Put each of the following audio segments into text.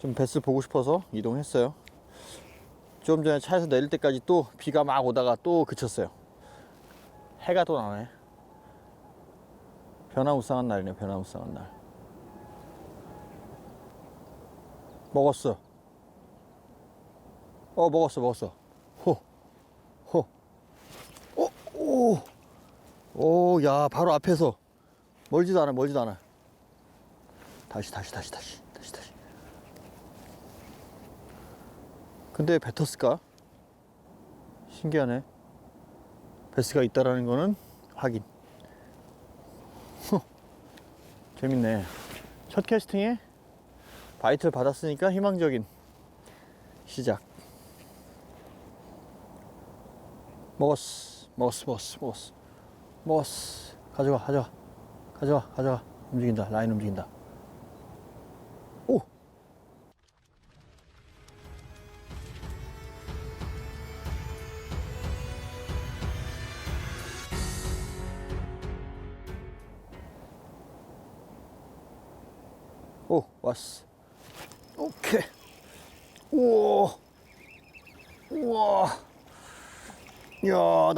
좀 배스 보고 싶어서 이동했어요. 좀 전에 차에서 내릴 때까지 또 비가 막 오다가 또 그쳤어요. 해가 또 나네. 변화무쌍한 날이네, 변화무쌍한 날. 먹었어. 어, 먹었어, 먹었어. 호, 호. 오, 오. 오, 야, 바로 앞에서. 멀지도 않아, 멀지도 않아. 다시, 다시, 다시, 다시, 다시, 다시. 근데 배 텄을까? 신기하네. 베스가 있다라는 거는 확인. 재밌네. 첫 캐스팅에 바이트를 받았으니까 희망적인 시작. 먹었어, 먹었어, 먹었어, 먹었어, 먹었어. 가져가, 가져가, 가져가, 가져가. 움직인다, 라인 움직인다.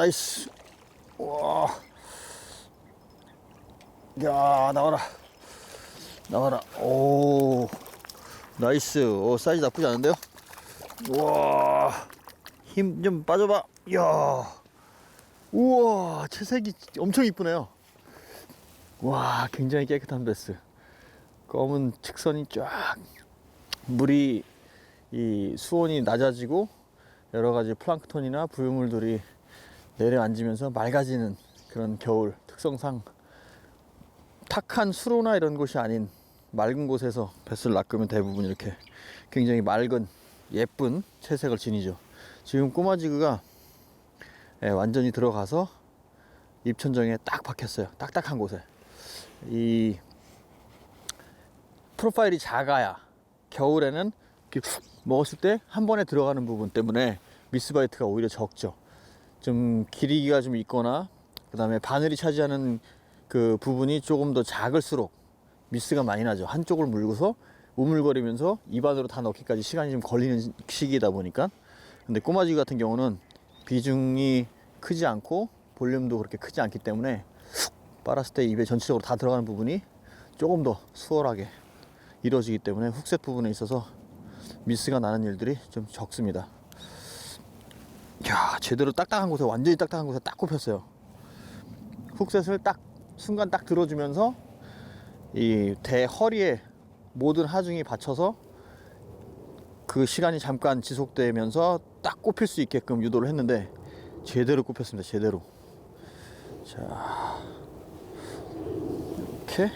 나이스. 우와. 야, 나와라. 나와라. 오. 나이스. 오, 사이즈 나쁘지 않은데요? 우와. 힘 좀 빠져봐. 이야. 우와, 채색이 엄청 이쁘네요. 와, 굉장히 깨끗한 베스. 검은 측선이 쫙 물이 이 수온이 낮아지고 여러 가지 플랑크톤이나 부유물들이 내려앉으면서 맑아지는 그런 겨울 특성상 탁한 수로나 이런 곳이 아닌 맑은 곳에서 뱃을 낚으면 대부분 이렇게 굉장히 맑은 예쁜 채색을 지니죠. 지금 꼬마지그가 예, 완전히 들어가서 입천정에 딱 박혔어요. 딱딱한 곳에. 이 프로파일이 작아야 겨울에는 먹었을 때 한 번에 들어가는 부분 때문에 미스바이트가 오히려 적죠. 좀 길이가 좀 있거나 그 다음에 바늘이 차지하는 그 부분이 조금 더 작을수록 미스가 많이 나죠. 한쪽을 물고서 우물거리면서 입안으로 다 넣기까지 시간이 좀 걸리는 시기이다 보니까 근데 꼬마지기 같은 경우는 비중이 크지 않고 볼륨도 그렇게 크지 않기 때문에 훅 빨았을 때 입에 전체적으로 다 들어가는 부분이 조금 더 수월하게 이루어지기 때문에 훅셋 부분에 있어서 미스가 나는 일들이 좀 적습니다. 야 제대로 딱딱한 곳에 완전히 딱딱한 곳에 딱 꼽혔어요. 훅셋을 딱 순간 딱 들어주면서 이 대 허리에 모든 하중이 받쳐서 그 시간이 잠깐 지속되면서 딱 꼽힐 수 있게끔 유도를 했는데 제대로 꼽혔습니다. 제대로. 자 이렇게.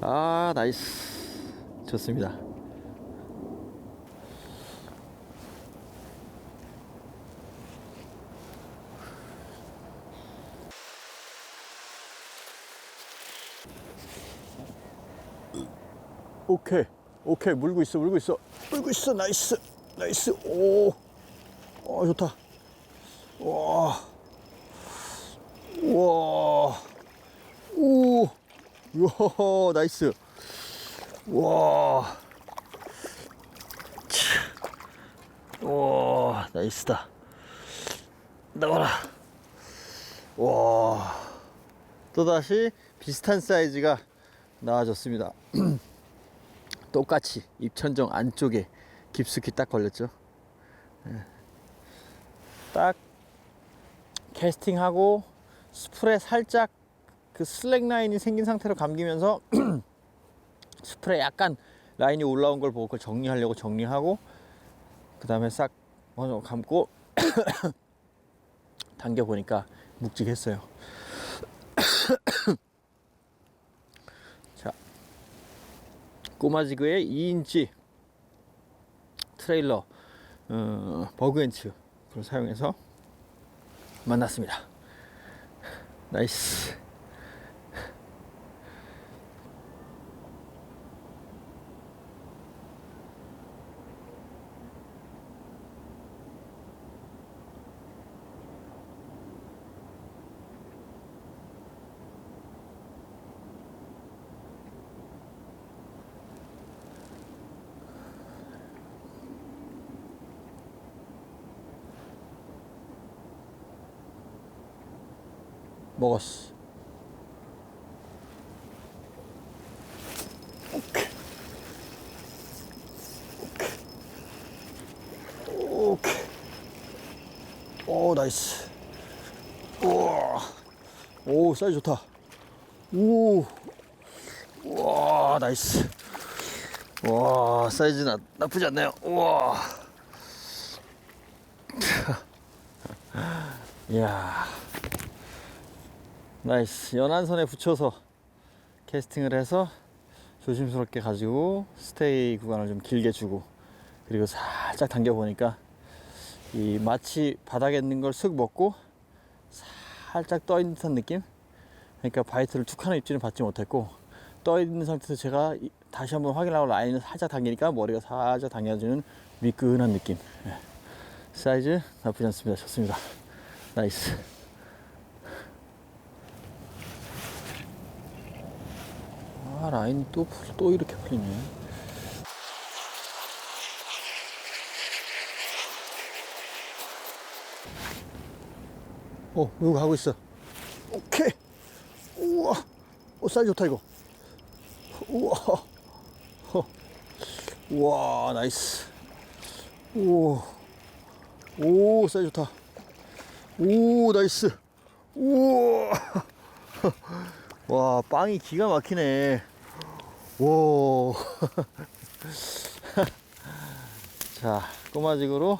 아 나이스 좋습니다 오케이. 오케이. 물고 있어 물고 있어. 물고 있어. 나이스. 나이스. 오. 어, 좋다. 와. 우와. 오 우와 나이스. 와. 와, 나이스다. 나와라. 와. 또다시 비슷한 사이즈가 나와졌습니다. 똑같이 입천정 안쪽에 깊숙이 딱 걸렸죠. 예. 딱 캐스팅하고 스프레 살짝 그 슬랙 라인이 생긴 상태로 감기면서 스프레 약간 라인이 올라온 걸 보고 그걸 정리하려고 정리하고 그 다음에 싹 먼저 감고 당겨 보니까 묵직했어요. 꼬마지그의 2인치 트레일러 어, 버그엔츠 그걸 사용해서 만났습니다. 나이스. 먹었어. 오케이. 오, 나이스. 우와. 오, 사이즈 좋다. 오. 와, 나이스. 와, 사이즈 나, 나쁘지 않네요. 우와. 이야. 나이스. 연한 선에 붙여서 캐스팅을 해서 조심스럽게 가지고 스테이 구간을 좀 길게 주고 그리고 살짝 당겨 보니까 이 마치 바닥에 있는 걸 쓱 먹고 살짝 떠 있는 듯한 느낌? 그러니까 바이트를 툭 하는 입질은 받지 못했고 떠 있는 상태에서 제가 이- 다시 한번 확인하고 라인을 살짝 당기니까 머리가 살짝 당겨주는 미끈한 느낌. 예. 사이즈 나쁘지 않습니다. 좋습니다. 나이스. 아 라인이 또, 풀- 또 이렇게 풀리네. 어, 이거 가고 있어. 오케이. 우와. 오, 사이즈 좋다, 이거. 우와. 허. 우와, 나이스. 오. 오, 사이즈 좋다. 오, 나이스. 우와. 와, 빵이 기가 막히네. 와. 자, 꼬마직으로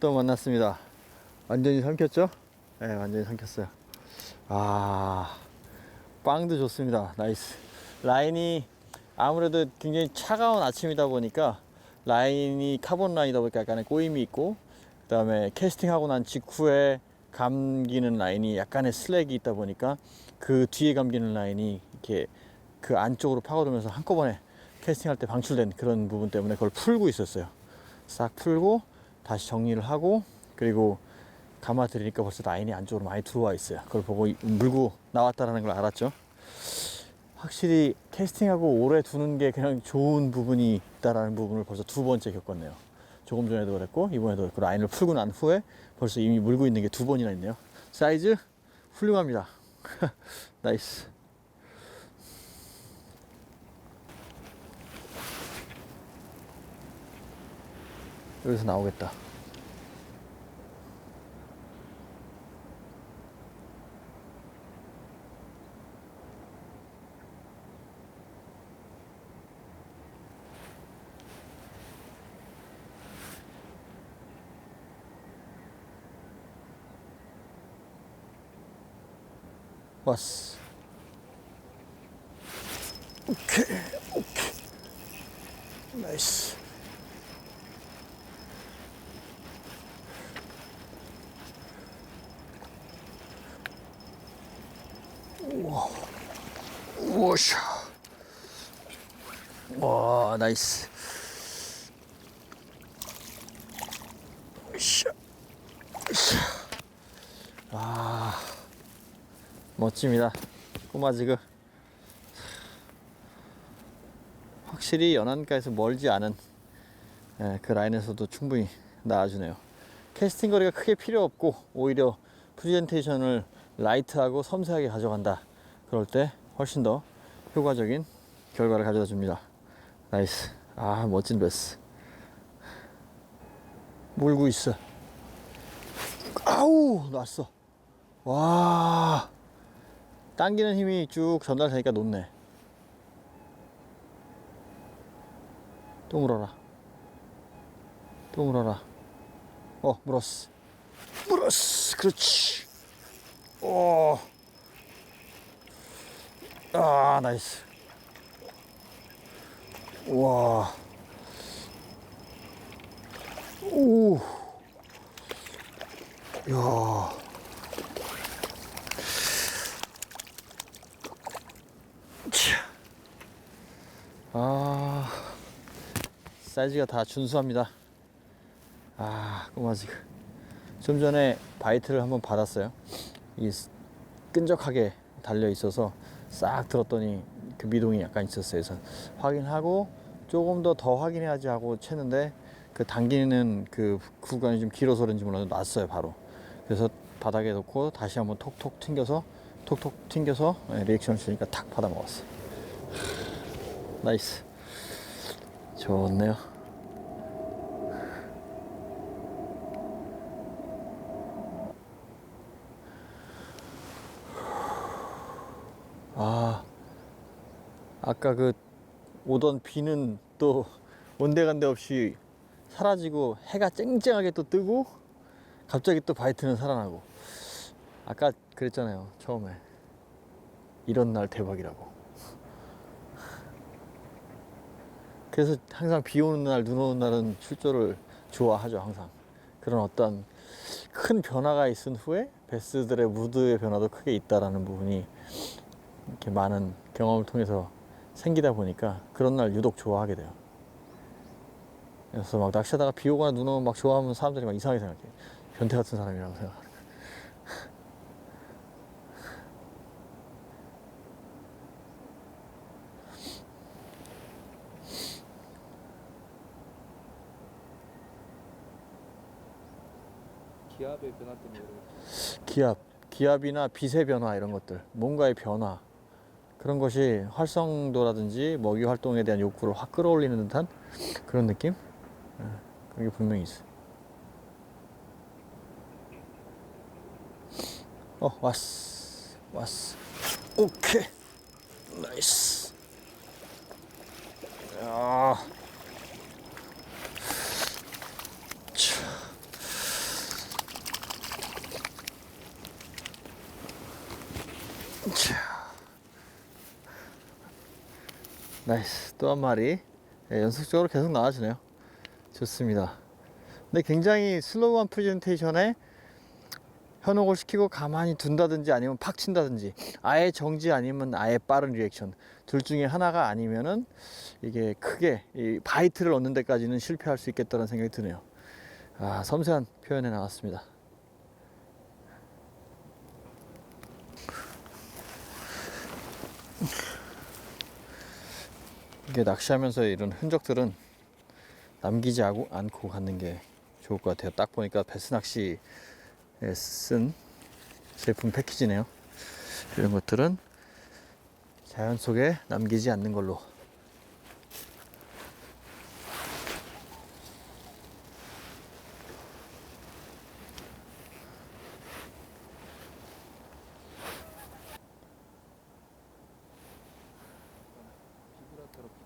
또 만났습니다. 완전히 삼켰죠? 네, 완전히 삼켰어요. 아, 빵도 좋습니다. 나이스. 라인이 아무래도 굉장히 차가운 아침이다 보니까 라인이 카본 라인이다 보니까 약간의 꼬임이 있고, 그 다음에 캐스팅하고 난 직후에 감기는 라인이 약간의 슬랙이 있다 보니까 그 뒤에 감기는 라인이 이렇게 그 안쪽으로 파고들면서 한꺼번에 캐스팅할 때 방출된 그런 부분 때문에 그걸 풀고 있었어요. 싹 풀고 다시 정리를 하고 그리고 감아드리니까 벌써 라인이 안쪽으로 많이 들어와 있어요. 그걸 보고 이- 물고 나왔다라는 걸 알았죠. 확실히 캐스팅하고 오래 두는 게 그냥 좋은 부분이 있다라는 부분을 벌써 두 번째 겪었네요. 조금 전에도 그랬고 이번에도 그랬고 라인을 풀고 난 후에 벌써 이미 물고 있는 게 두 번이나 있네요. 사이즈 훌륭합니다. 나이스. 여기서 나오겠다. 왔어. 오케이, 오케이. 나이스. 우와샤. 와, 나이스. 으쌰. 으쌰. 아. 멋집니다. 꼬마지그. 확실히 연안가에서 멀지 않은 예, 그 라인에서도 충분히 나와주네요. 캐스팅 거리가 크게 필요 없고 오히려 프리젠테이션을 라이트하고 섬세하게 가져간다. 그럴 때 훨씬 더 효과적인 결과를 가져다 줍니다. 나이스. 아 멋진 베스. 물고 있어. 아우 났어. 와. 당기는 힘이 쭉 전달되니까 놓네. 또 물어라. 또 물어라. 어, 물었어. 물었어. 그렇지. 오. 아, 나이스. 와. 오. 야. 차. 아, 사이즈가 다 준수합니다. 아, 꼬마지그. 좀 전에 바이트를 한번 받았어요. 이 스- 끈적하게 달려 있어서 싹 들었더니 그 미동이 약간 있었어요. 그래서 확인하고 조금 더 더 확인해야지 하고 챘는데 그 당기는 그 구간이 좀 길어서 그런지 몰라도 놨어요, 바로. 그래서 바닥에 놓고 다시 한번 톡톡 튕겨서 톡톡 튕겨서 예, 리액션을 주니까 탁 받아 먹었어. 나이스. 좋네요. 아까 그 오던 비는 또 온데간데 없이 사라지고 해가 쨍쨍하게 또 뜨고 갑자기 또 바이트는 살아나고. 아까 그랬잖아요 처음에. 이런 날 대박이라고. 그래서 항상 비 오는 날 눈 오는 날은 출조를 좋아하죠 항상. 그런 어떤 큰 변화가 있은 후에 베스들의 무드의 변화도 크게 있다라는 부분이 이렇게 많은 경험을 통해서 생기다 보니까 그런 날 유독 좋아하게 돼요. 그래서 막 낚시하다가 비 오거나 눈 오면 막 좋아하면 사람들이 막 이상하게 생각해. 변태 같은 사람이라고 생각하는 거야. 기압의 변화 때문에 기압, 기압이나 빛의 변화 이런 것들, 뭔가의 변화 그런 것이 활성도라든지 먹이 활동에 대한 욕구를 확 끌어올리는 듯한 그런 느낌? 예, 그런 게 분명히 있어. 어, 왔어, 왔어. 오케이, 나이스. 야. 차. 자. 나이스. 또 한 마리. 예, 연속적으로 계속 나와주네요. 좋습니다. 근데 굉장히 슬로우한 프레젠테이션에 현혹을 시키고 가만히 둔다든지 아니면 팍 친다든지 아예 정지 아니면 아예 빠른 리액션. 둘 중에 하나가 아니면은 이게 크게 이 바이트를 얻는 데까지는 실패할 수 있겠다는 생각이 드네요. 아 섬세한 표현에 나왔습니다 이게 낚시하면서 이런 흔적들은 남기지 않고 갖는 게 좋을 것 같아요. 딱 보니까 베스 낚시에 쓴 제품 패키지네요. 이런 것들은 자연 속에 남기지 않는 걸로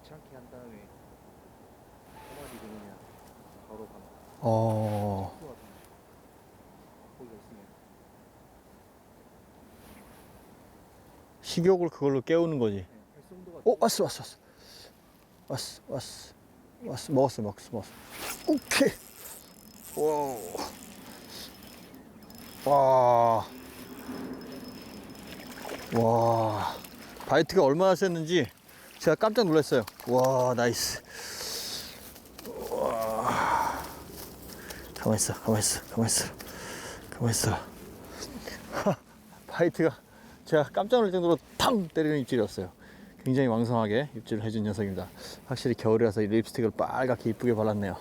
귀찮게 한 다음에 꼬마지 그냥 바로 가면 어, 코가 거기가 있으면 식욕을 그걸로 깨우는 거지. 네, 오 왔어 왔어 왔어. 왔어 왔어. 왔어 먹었어 먹었어 먹었어. 오케이. 와우. 와 와. 바이트가 얼마나 셌는지 제가 깜짝 놀랐어요. 와 나이스. 와. 가만 있어 가만 있어 가만 있어. 가만 있어. 하, 바이트가 제가 깜짝 놀랄 정도로 탕 때리는 입질이었어요. 굉장히 왕성하게 입질을 해준 녀석입니다. 확실히 겨울이라서 이 립스틱을 빨갛게 이쁘게 발랐네요.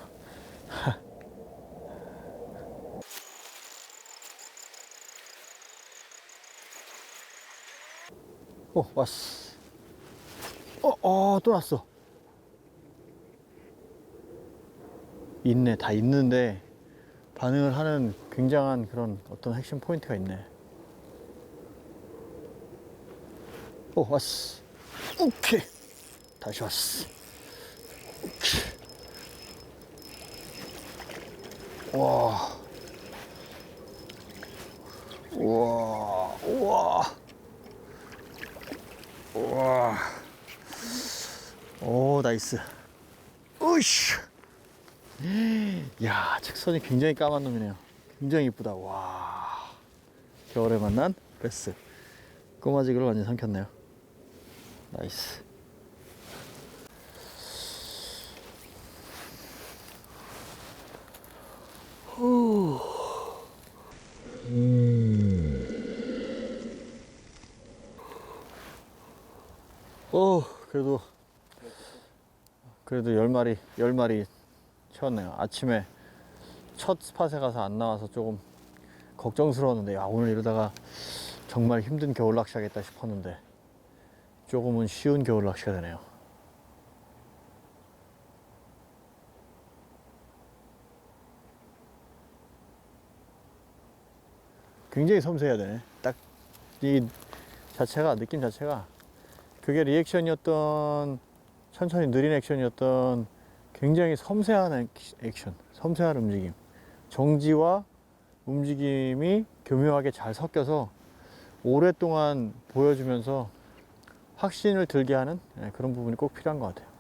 오, 왔어. 어, 어, 또 났어. 있네, 다 있는데 반응을 하는 굉장한 그런 어떤 핵심 포인트가 있네. 오 왔어. 오케이. 다시 왔어. 오케이. 와. 우와. 우와. 우와. 오 나이스. 으쌰 야 책선이 굉장히 까만 놈이네요. 굉장히 이쁘다. 와. 겨울에 만난 베스. 꼬마지그를 완전 삼켰네요 나이스. 후. 오 그래도 그래도 열 마리 열 마리 채웠네요. 아침에 첫 스팟에 가서 안 나와서 조금 걱정스러웠는데 야 오늘 이러다가 정말 힘든 겨울 낚시하겠다 싶었는데 조금은 쉬운 겨울 낚시가 되네요. 굉장히 섬세해야 되네. 딱 이 자체가 느낌 자체가 그게 리액션이었던 천천히 느린 액션이었던 굉장히 섬세한 액- 액션, 섬세한 움직임, 정지와 움직임이 교묘하게 잘 섞여서 오랫동안 보여주면서 확신을 들게 하는 예, 그런 부분이 꼭 필요한 것 같아요.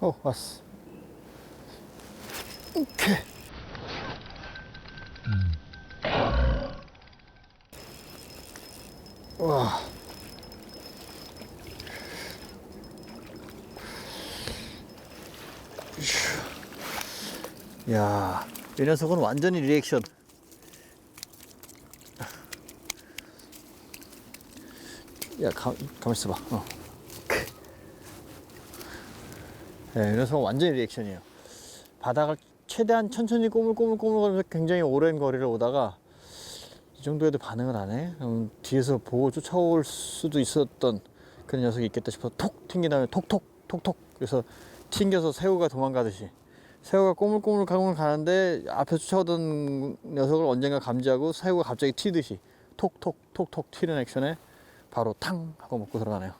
어, 왔어. 오케이. 야, 이 녀석은 완전히 리액션. 야, 가, 가만 있어봐. 어. 네, 이 녀석은 완전히 리액션이에요. 바닥을 최대한 천천히 꼬물꼬물꼬물 거리면서 굉장히 오랜 거리를 오다가 이 정도에도 반응을 안 해? 그럼 뒤에서 보고 쫓아올 수도 있었던 그런 녀석이 있겠다 싶어서 톡 튕긴 다음에 톡톡 톡톡 그래서 튕겨서 새우가 도망가듯이 새우가 꼬물꼬물 가물 가는데 앞에 쫓아오던 녀석을 언젠가 감지하고 새우가 갑자기 튀듯이 톡톡 톡톡 튀는 액션에 바로 탕 하고 먹고 들어가네요.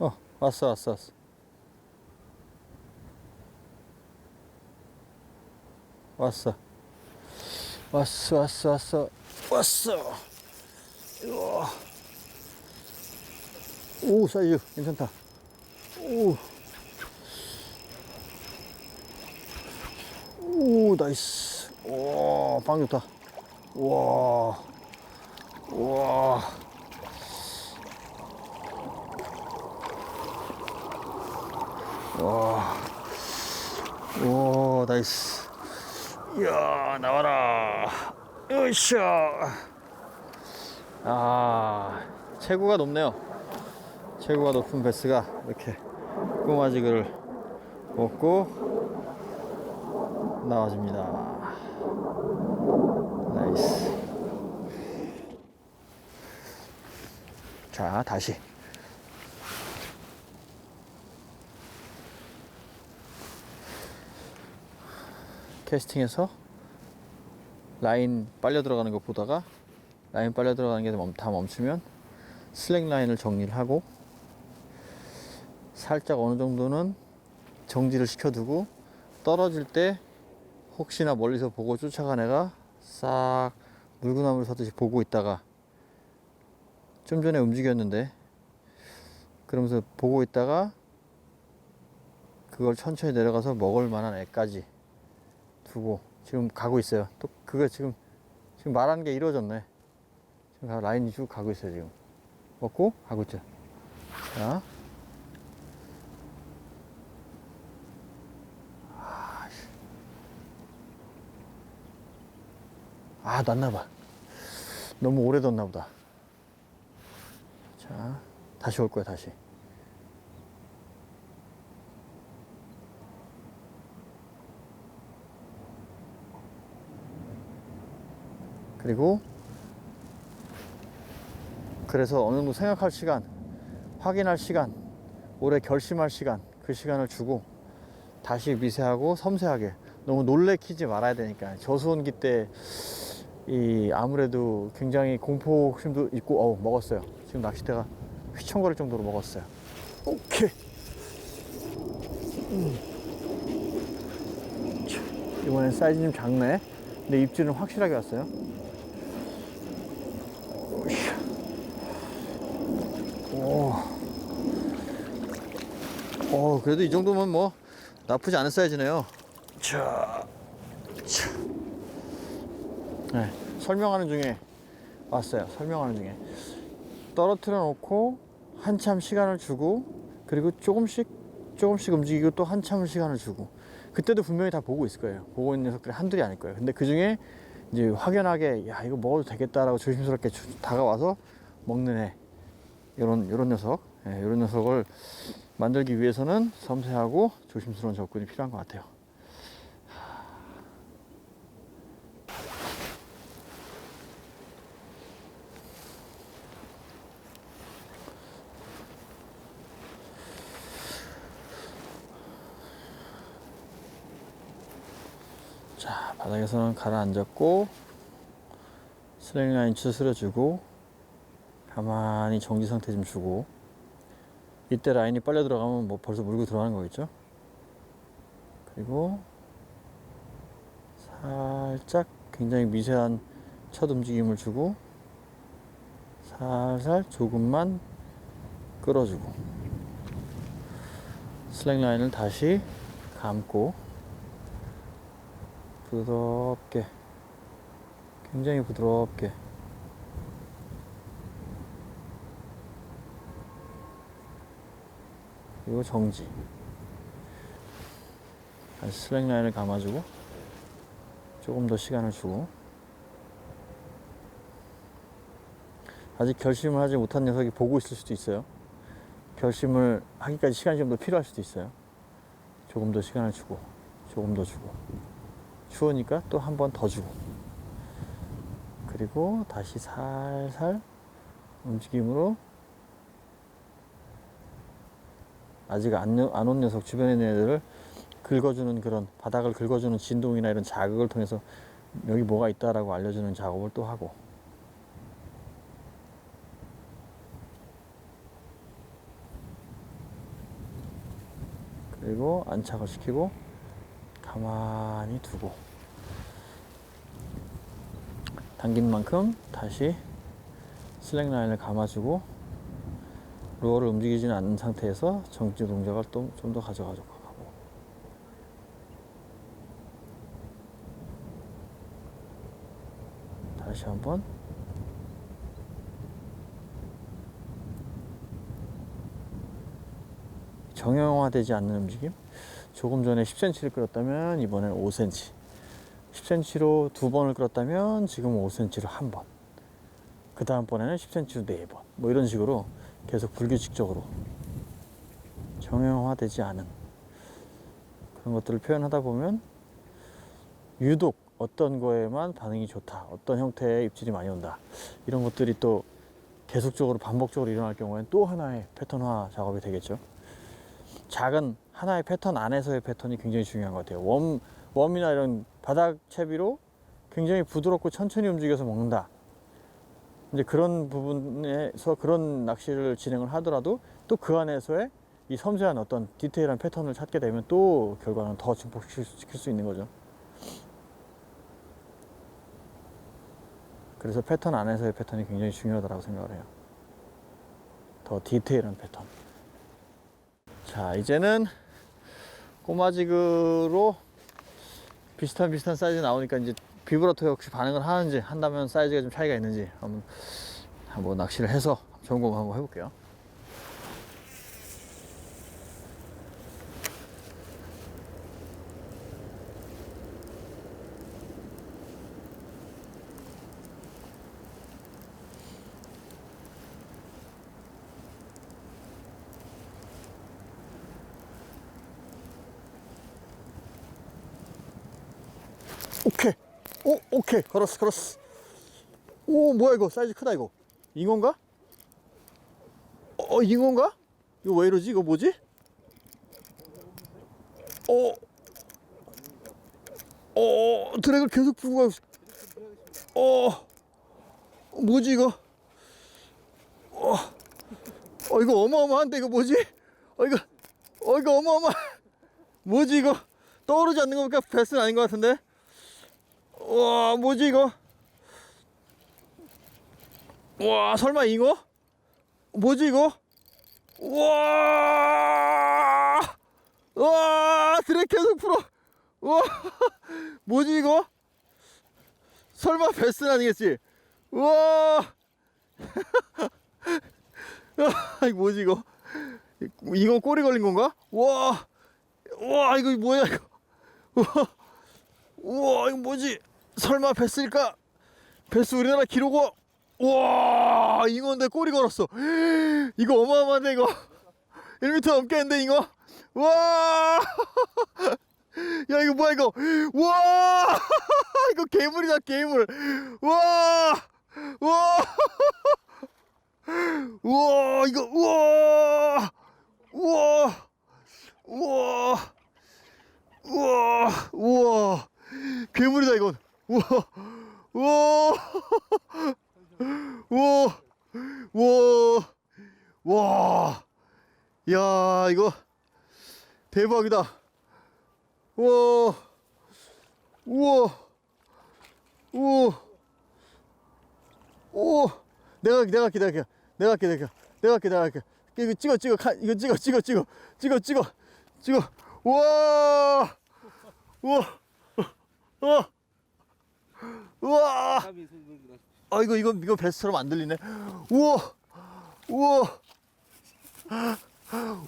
어 왔어 왔어 왔어. 왔어. 왔어, 왔어, 왔어, 왔어. 우와. 오, 사이즈 괜찮다. 오. 오, 나이스. 와, 방 좋다. 와. 와. 와. 오, 나이스. 이야 나와라 으쌰 아 체구가 높네요 체구가 높은 베스가 이렇게 꼬마지그를 먹고 나와줍니다. 나이스. 자 다시. 캐스팅해서 라인 빨려 들어가는 거 보다가 라인 빨려 들어가는 게다 멈추면 슬랙 라인을 정리를 하고 살짝 어느 정도는 정지를 시켜두고 떨어질 때 혹시나 멀리서 보고 쫓아간 애가 싹 물구나무를 서듯이 보고 있다가 좀 전에 움직였는데 그러면서 보고 있다가 그걸 천천히 내려가서 먹을 만한 애까지 두고 지금 가고 있어요. 또 그거 지금 지금 말하는 게 이루어졌네. 지금 가- 라인이 쭉 가고 있어요 지금. 먹고 가고 있죠. 자. 아, 놨나 봐. 너무 오래 뒀나 보다. 자, 다시 올 거야, 다시. 그리고 그래서 어느 정도 생각할 시간, 확인할 시간, 올해 결심할 시간, 그 시간을 주고 다시 미세하고 섬세하게 너무 놀래키지 말아야 되니까 저수온기 때 이 아무래도 굉장히 공포 욕심도 있고 어 먹었어요. 지금 낚싯대가 휘청거릴 정도로 먹었어요. 오케이. 음. 자, 이번엔 사이즈 좀 작네. 근데 입질은 확실하게 왔어요. 오. 어, 그래도 이 정도면 뭐 나쁘지 않은 사이즈네요. 자, 자. 네, 설명하는 중에 왔어요. 설명하는 중에 떨어뜨려 놓고 한참 시간을 주고 그리고 조금씩 조금씩 움직이고 또 한참 시간을 주고 그때도 분명히 다 보고 있을 거예요. 보고 있는 녀석들이 한둘이 아닐 거예요. 근데 그 중에 이제 확연하게 야 이거 먹어도 되겠다라고 조심스럽게 주- 다가와서 먹는 애 이런 이런 녀석 예, 이런 녀석을 만들기 위해서는 섬세하고 조심스러운 접근이 필요한 것 같아요. 자 바닥에서는 가라앉았고 슬랭라인 추스려주고 가만히 정지 상태 좀 주고 이때 라인이 빨려 들어가면 뭐 벌써 물고 들어가는 거겠죠? 그리고 살짝 굉장히 미세한 첫 움직임을 주고 살살 조금만 끌어주고 슬랭 라인을 다시 감고 부드럽게 굉장히 부드럽게. 그리고 정지. 다시 슬랙 라인을 감아주고 조금 더 시간을 주고. 아직 결심을 하지 못한 녀석이 보고 있을 수도 있어요. 결심을 하기까지 시간이 좀 더 필요할 수도 있어요. 조금 더 시간을 주고 조금 더 주고 추우니까 또 한 번 더 주고. 그리고 다시 살살 움직임으로 아직 안온 녀석 주변에 있는 애들을 긁어주는 그런 바닥을 긁어주는 진동이나 이런 자극을 통해서 여기 뭐가 있다라고 알려주는 작업을 또 하고. 그리고 안착을 시키고 가만히 두고 당긴 만큼 다시 슬랙 라인을 감아주고 루어를 움직이지는 않는 상태에서 정지 동작을 또좀더 가져가고 가고. 다시 한번. 정형화되지 않는 움직임 조금 전에 10cm를 끌었다면 이번엔 5cm 10cm로 두 번을 끌었다면 지금 5cm로 한 번. 그 다음번에는 10cm로 네 번. 뭐 이런 식으로 계속 불규칙적으로 정형화되지 않은 그런 것들을 표현하다 보면 유독 어떤 거에만 반응이 좋다. 어떤 형태의 입질이 많이 온다. 이런 것들이 또 계속적으로 반복적으로 일어날 경우에는 또 하나의 패턴화 작업이 되겠죠. 작은 하나의 패턴 안에서의 패턴이 굉장히 중요한 것 같아요. 웜, 웜이나 이런 바닥 채비로 굉장히 부드럽고 천천히 움직여서 먹는다. 이제 그런 부분에서 그런 낚시를 진행을 하더라도 또 그 안에서의 이 섬세한 어떤 디테일한 패턴을 찾게 되면 또 결과는 더 증폭시킬 수 있는 거죠. 그래서 패턴 안에서의 패턴이 굉장히 중요하다고 생각을 해요. 더 디테일한 패턴. 자, 이제는 꼬마지그로 비슷한 비슷한 사이즈 나오니까 이제 비브라토 역시 반응을 하는지 한다면 사이즈가 좀 차이가 있는지 한번 한번 낚시를 해서 점검 한번 해볼게요. 오케이. 오, 오케이. 걸었어, 걸었어. 오, 뭐야, 이거. 사이즈 크다, 이거. 잉어인가? 어, 잉어인가? 이거 왜 이러지? 이거 뭐지? 어, 어, 드랙을 계속 풀고 가고, 있- 어, 뭐지, 이거? 어, 어, 이거 어마어마한데, 이거 뭐지? 어, 이거, 어, 이거 어마어마. 뭐지, 이거? 떠오르지 않는 거니까 베스는 아닌 것 같은데? 와 뭐지 이거 와 설마 이거 뭐지 이거 와 와, 드랙 계속 풀어. 와, 뭐지 이거? 설마 베스는 아니겠지? 와, 이거 뭐지 이거? 이거 꼬리 걸린 건가? 와, 와, 이거 뭐야 이거? 와, 우와, 이거 뭐지? 설마 뱃을까? 뱃스 우리나라 기록어. 와, 잉어인데 꼬리 걸었어. 이거 어마어마한데 이거. 1m 넘겠는데 이거. 와. 야 이거 뭐야 이거. 와. 이거 괴물이다 괴물. 와. 와. 우와 이거 우와 우와 우와 우와 우와 괴물이다 이건 우와 우와 우와 우와 와. 야, 이거 대박이다. 우와. 우와. 우와. 오. 내가 내가 할게, 내가 할게. 내가 할게. 이거 찍어 찍어 카- 이거 찍어 찍어 찍어 찍어 찍어 찍어. 우와. 우와. 우와. 우와. 아 이거 이거 이거 베스트처럼 안 들리네. 우와, 우와,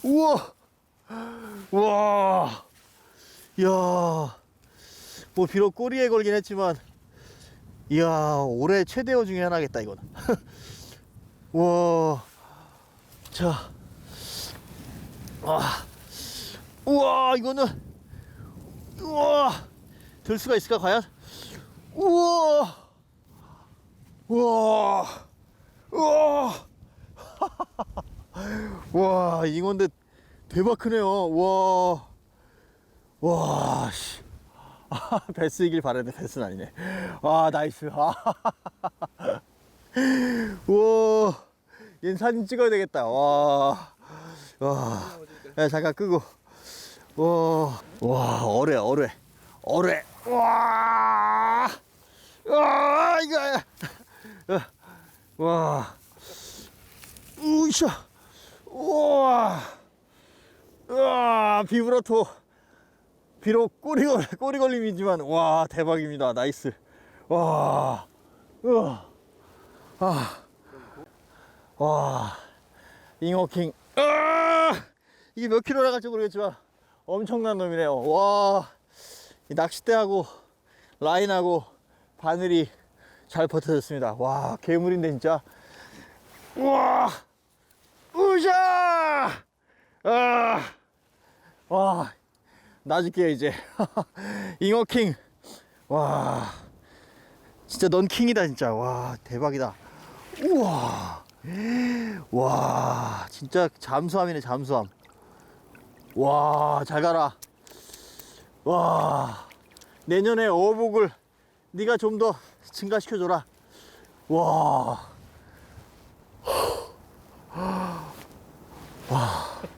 우와, 우와. 야, 뭐 비록 꼬리에 걸긴 했지만, 이야 올해 최대어 중에 하나겠다 이건. 와, 자, 아, 우와 이거는, 우와, 들 수가 있을까 과연? 우와. 우와, 우와, 와, 잉어인데 대박 크네요. 와, 와, 씨. 아, 베스이길 바랬는데 베스는 아니네. 와, 나이스. 아, 우와, 얘 사진 찍어야 되겠다. 와, 와, 야, 잠깐 끄고. 와, 와, 어뢰, 어뢰, 어뢰. 와, 와, 이거. 와, 우샤, 우와, 우와, 비브라토. 비록 꼬리, 걸- 꼬리 걸림이지만, 와, 대박입니다. 나이스. 와, 우와, 아, 와, 잉어킹. 아, 이게 몇 킬로 나갈지 모르겠지만, 엄청난 놈이네요. 와, 이 낚싯대하고, 라인하고, 바늘이 잘 버텨졌습니다. 와, 괴물인데 진짜. 우와, 우샤, 아, 와, 놔줄게요 이제. 잉어킹, 와, 진짜 넌 킹이다 진짜. 와, 대박이다. 우와, 와, 진짜 잠수함이네 잠수함. 와, 잘 가라. 와, 내년에 어복을 네가 좀 더 증가시켜줘라. 와. 와.